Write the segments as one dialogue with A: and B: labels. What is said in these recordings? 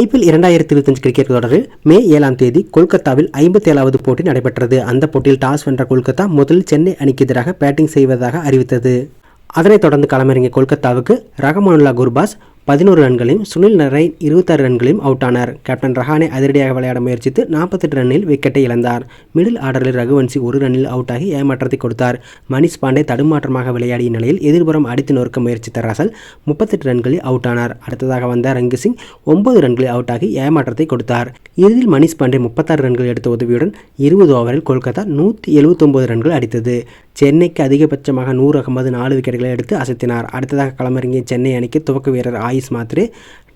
A: IPL இரண்டாயிரத்தி இருபத்தஞ்சு cricket தொடரில் மே ஏழாம் தேதி கொல்கத்தாவில் ஐம்பத்தி ஏழாவது போட்டி நடைபெற்றது. அந்த போட்டியில் டாஸ் வென்ற கொல்கத்தா முதலில் சென்னை அணிக்கு எதிராக பேட்டிங் செய்வதாக அறிவித்தது. அதனைத் தொடர்ந்து களமிறங்கிய கொல்கத்தாவுக்கு ரஹமானுல்லா குர்பாஸ் பதினோரு ரன்களையும் சுனில் நரைன் இருபத்தாறு ரன்களையும் அவுட் ஆனார். கேப்டன் ரஹானே அதிரடியாக விளையாட முயற்சித்து நாற்பத்தெட்டு ரன்னில் விக்கெட்டை இழந்தார். மிடில் ஆர்டரில் ரகுவன்சி ஒரு ரன்னில் அவுட் ஆகி ஏமாற்றத்தை கொடுத்தார். மணிஷ் பாண்டே தடுமாற்றமாக விளையாடிய நிலையில் எதிர்புறம் அடித்து நொறுக்க முயற்சித்த ரசல் முப்பத்தெட்டு ரன்களில் அவுட் ஆனார். அடுத்ததாக வந்த ரங்கு சிங் ஒன்பது ரன்களில் அவுட் ஆகி ஏமாற்றத்தை கொடுத்தார். இறுதியில் மணிஷ் பாண்டே முப்பத்தாறு ரன்கள் எடுத்த உதவியுடன் இருபது ஓவரில் கொல்கத்தா நூற்றி எழுபத்தொம்பது ரன்கள் அடித்தது. சென்னைக்கு அதிகபட்சமாக நூறு அகமது நாலு விக்கெட்டுகளை எடுத்து அசத்தினார். அடுத்ததாக களமிறங்கிய சென்னை அணிக்கு துவக்க வீரர் Ayush Mhatre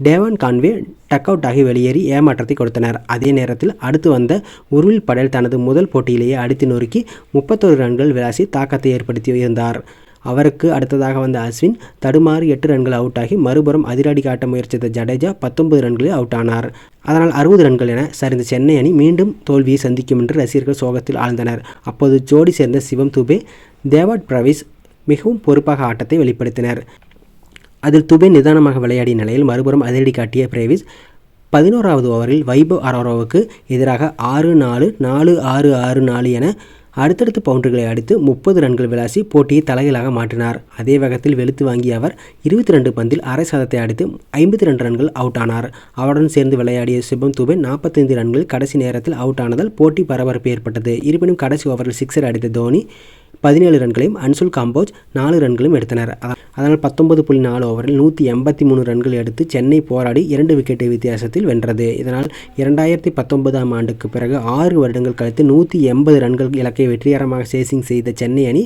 A: Devon Conway duck out ஆகி வெளியேறி ஏமாற்றத்தை கொடுத்தனர். அதே நேரத்தில் அடுத்து வந்த உருவில் படேல் தனது முதல் போட்டியிலேயே அடித்து நொறுக்கி முப்பத்தொரு ரன்கள் விளாசி தாக்கத்தை ஏற்படுத்தி இருந்தார். அவருக்கு அடுத்ததாக வந்த அஸ்வின் தடுமாறி எட்டு ரன்கள் அவுட் ஆகி மறுபுறம் அதிரடி காட்ட முயற்சித்த ஜடேஜா பத்தொன்பது ரன்களில் அவுட் ஆனார் அதனால் அறுபது ரன்கள் என சரிந்த சென்னை அணி மீண்டும் தோல்வியை சந்திக்கும் என்று ரசிகர்கள் சோகத்தில் ஆழ்ந்தனர். அப்போது ஜோடி சேர்ந்த சிவம் துபே தேவாட் பிரவிஸ் மிகவும் பொறுப்பாக ஆட்டத்தை வெளிப்படுத்தினர். அதில் துபே நிதானமாக விளையாடிய நிலையில் மறுபுறம் அதிரடி காட்டிய பிரேவிஸ் பதினோராவது ஓவரில் வைபவ் அரோராவுக்கு எதிராக ஆறு நாலு நாலு ஆறு ஆறு நாலு என அடுத்தடுத்து பவுண்டர்களை அடித்து முப்பது ரன்கள் விளாசி போட்டியை தலைகளாக மாற்றினார். அதே வேகத்தில் வெளுத்து வாங்கிய அவர் இருபத்தி ரெண்டு பந்தில் அரை சதத்தை அடித்து ஐம்பத்தி ரெண்டு ரன்கள் அவுட் ஆனார். அவருடன் சேர்ந்து விளையாடிய சிபம் துபே நாற்பத்தைந்து ரன்கள் கடைசி நேரத்தில் அவுட் ஆனதால் போட்டி பரபரப்பு ஏற்பட்டது. இருப்பினும் கடைசி ஓவரில் சிக்ஸர் அடித்த தோனி பதினேழு ரன்களையும் அன்சுல் காம்போஜ் நாலு ரன்களையும் எடுத்தனர். அதனால் பத்தொன்பது புள்ளி நாலு ஓவரில் நூற்றி எண்பத்தி மூணு ரன்கள் எடுத்து சென்னை போராடி இரண்டு விக்கெட்டு வித்தியாசத்தில் வென்றது. இதனால் இரண்டாயிரத்தி பத்தொன்பதாம் ஆண்டுக்கு பிறகு ஆறு வருடங்கள் கழித்து நூற்றி எண்பது ரன்கள் இலக்கை வெற்றிகரமாக சேசிங் செய்த சென்னை அணி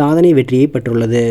A: சாதனை வெற்றியை பெற்றுள்ளது.